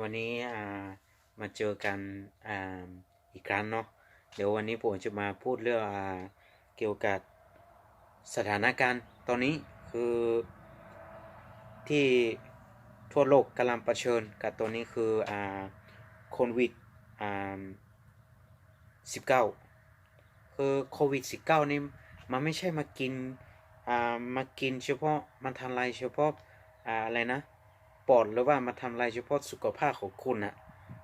วันนี้อ่ามาเจอกันอ่าอีกครั้งเนาะเดี๋ยววันนี้ผมจะมาพูดเรื่องอ่าเกี่ยวกับสถานการณ์ตอนนี้คือที่ทั่วโลกกำลังเผชิญกับตัวนี้คืออ่าโควิดอ่า19คือโควิด19นี่มันไม่ใช่มากินอ่ามากินเฉพาะมันทำลายเฉพาะอ่าอะไรนะ ปอดหรือว่ามาทำลายเฉพาะสุขภาพของคุณอะ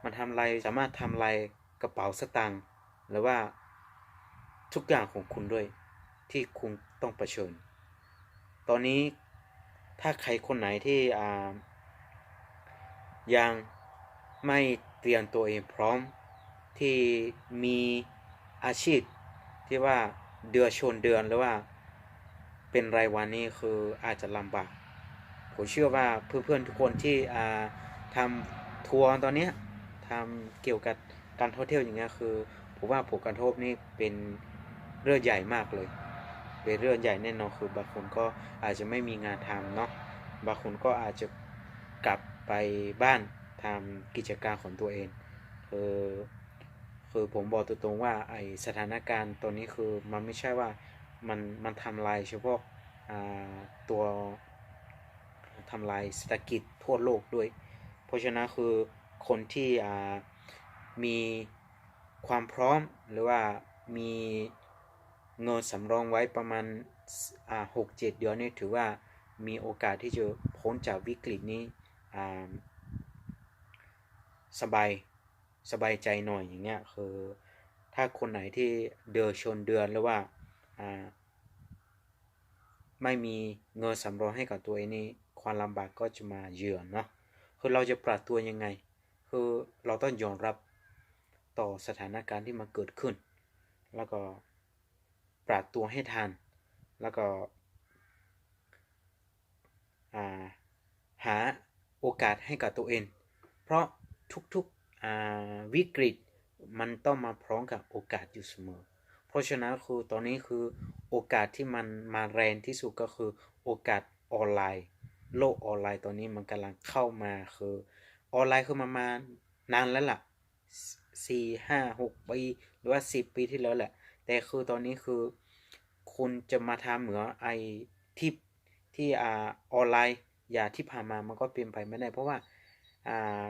มันทำลายสามารถทำลายกระเป๋าสตางค์หรือว่าทุกอย่างของคุณด้วย ที่คุณต้องเผชิญ ตอนนี้ถ้าใครคนไหนที่ยังไม่เตรียมตัวเองพร้อม ที่มีอาชีพที่ว่าเดือนชนเดือนหรือว่าเป็นรายวันนี้คืออาจจะลำบาก ผมเชื่อว่าเพื่อนๆทุกคนที่ทำทัวร์ตอนนี้ทำเกี่ยวกับการท่องเที่ยวอย่างเงี้ยคือผมว่าผลกระทบนี่เป็นเรื่องใหญ่มากเลยเป็นเรื่องใหญ่แน่นอนคือบางคนก็อาจจะไม่มีงานทำเนาะบางคนก็อาจจะกลับไปบ้านทำกิจการของตัวเองคือคือผมบอกตรงๆว่าไอสถานการณ์ตอนนี้คือมันไม่ใช่ว่ามันมันทำลายเฉพาะตัว ทำลายเศรษฐกิจทั่วโลกด้วย เพราะฉะนั้นคือคนที่มีความพร้อมหรือว่ามีเงินสำรองไว้ประมาณหกเจ็ดเดือนนี่ถือว่ามีโอกาสที่จะพ้นจากวิกฤตนี้สบายสบายใจหน่อยอย่างเงี้ยคือถ้าคนไหนที่เดือชนเดือนหรือว่าอ่าไม่มีเงินสำรองให้กับตัวเองนี่ ความลำบากก็จะมาเยือนเนาะคือเราจะปรับตัวยังไง คือเราต้องยอมรับต่อสถานการณ์ที่มันเกิดขึ้น แล้วก็ปรับตัวให้ทัน แล้วก็าหาโอกาสให้กับตัวเอง เพราะทุกๆวิกฤตมันต้องมาพร้อมกับโอกาสอยู่เสมอ เพราะฉะนั้นคือตอนนี้คือโอกาสที่มันมาแรงที่สุดก็คือโอกาสออนไลน์ โลกออนไลน์ตอนนี้มันกำลังเข้ามาคือออนไลน์คือมันมานานแล้วล่ะสี่ห้าหกปีหรือว่าสิบปีที่แล้วแหละ แต่คือตอนนี้คือคุณจะมาทำเหมือนไอที่ที่อ่าออนไลน์อย่าที่ผ่านมามันก็เป็นไปไม่ได้เพราะว่าอ่า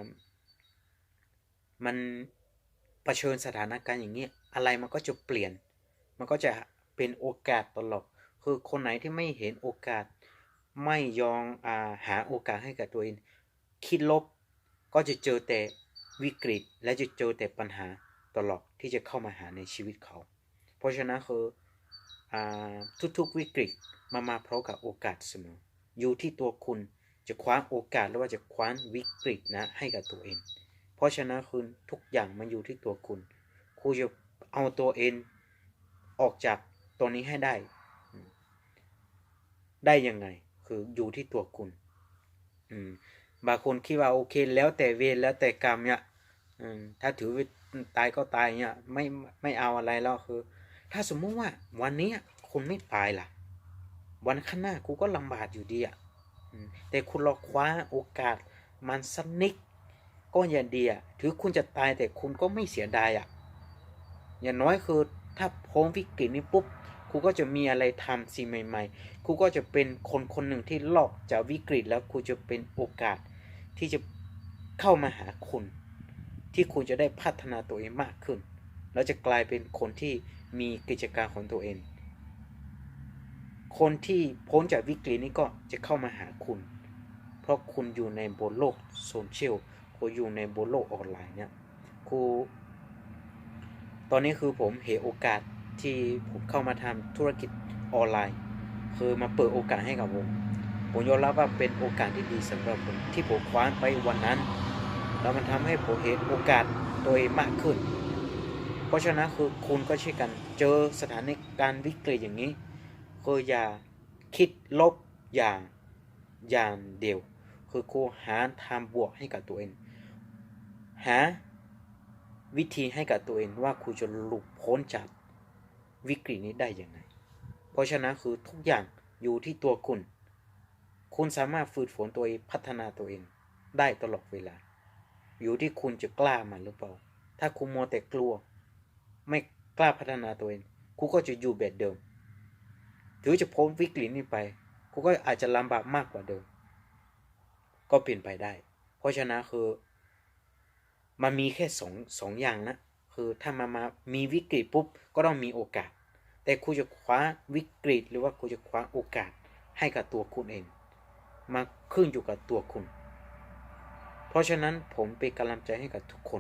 มันเผชิญสถานการณ์อย่างนี้อะไรมันก็จะเปลี่ยน มันก็จะเป็นโอกาสตลอดคือคนไหนที่ไม่เห็นโอกาส ไม่ยอมอาหาโอกาสให้กับตัวเอง คิดลบก็จะเจอแต่วิกฤต และจะเจอแต่ปัญหาตลอดที่จะเข้ามาหาในชีวิตเขา เพราะฉะนั้นคือทุกๆวิกฤตมามาพร้อมกับโอกาสเสมอ อยู่ที่ตัวคุณจะคว้าโอกาสหรือว่าจะคว้าวิกฤตนะให้กับตัวเอง เพราะฉะนั้นคือทุกอย่างมันอยู่ที่ตัวคุณ คุณจะเอาตัวเองออกจากตัวนี้ให้ได้ ได้ยังไง คืออยู่ที่ตัวคุณ อืม บางคนคิดว่าโอเค แล้วแต่เวรแล้วแต่กรรมเนี่ยอืมถ้าถือว่าตายก็ตายเนี่ยไม่ไม่เอาอะไรแล้วคือ ถ้าสมมุติว่า วันนี้คุณไม่ตายล่ะ วันข้างหน้ากูก็ลำบากอยู่ดีอะแต่คุณรอคว้าโอกาสมันสักนิดก็ยังดีอะถือคุณจะตายแต่คุณก็ไม่เสียดายอะอย่างน้อยคือถ้าพ้นวิกฤตนี้ปุ๊บ ครูก็จะมีอะไรทำสิ่งใหม่ ๆ ครูก็จะเป็นคนคนหนึ่งที่ลอกจากวิกฤตแล้วครูจะเป็นโอกาสที่จะเข้ามาหาคุณ ที่คุณจะได้พัฒนาตัวเองมากขึ้น แล้วจะกลายเป็นคนที่มีกิจการของตัวเอง คนที่พ้นจากวิกฤตนี้ก็จะเข้ามาหาคุณ เพราะคุณอยู่ในบนโลกโซเชียลคุณอยู่ในบนโลกออนไลน์เนี่ยครูตอนนี้คือผมเห็นโอกาส ที่ผมเข้ามาทำธุรกิจออนไลน์ คือมาเปิดโอกาสให้กับผมผมยอมรับว่าเป็นโอกาสที่ดีสำหรับผมที่ผมคว้าไปวันนั้น แล้วมันทำให้ผมเห็นโอกาสตัวเองมากขึ้น เพราะฉะนั้นคือคุณก็เช่นกันเจอสถานการณ์วิกฤตอย่างนี้คืออย่าคิดลบอย่างอย่างเดียว คือครูหาทางบวกให้กับตัวเอง หาวิธีให้กับตัวเองว่าคุณจะหลุดพ้นจาก วิกฤตนี้ได้ยังไงเพราะฉะนั้นคือทุกอย่างอยู่ที่ตัวคุณ คุณสามารถฝึกฝนตัวเองพัฒนาตัวเองได้ตลอดเวลา อยู่ที่คุณจะกล้ามันหรือเปล่า ถ้าคุณมัวแต่กลัว ไม่กล้าพัฒนาตัวเอง คุณก็จะอยู่แบบเดิมถือจะพ้นวิกฤตนี้ไป คุณก็อาจจะลำบากมากกว่าเดิม ก็เปลี่ยนไปได้ เพราะฉะนั้นคือ มันมีแค่สองสองอย่างนะ คือถ้ามามามีวิกฤตปุ๊บก็ต้องมีโอกาส แต่คุณจะคว้าวิกฤต หรือว่าคุณจะคว้าโอกาสให้กับตัวคุณเอง มาขึ้นอยู่กับตัวคุณ เพราะฉะนั้นผมเป็นกำลังใจให้กับทุกคน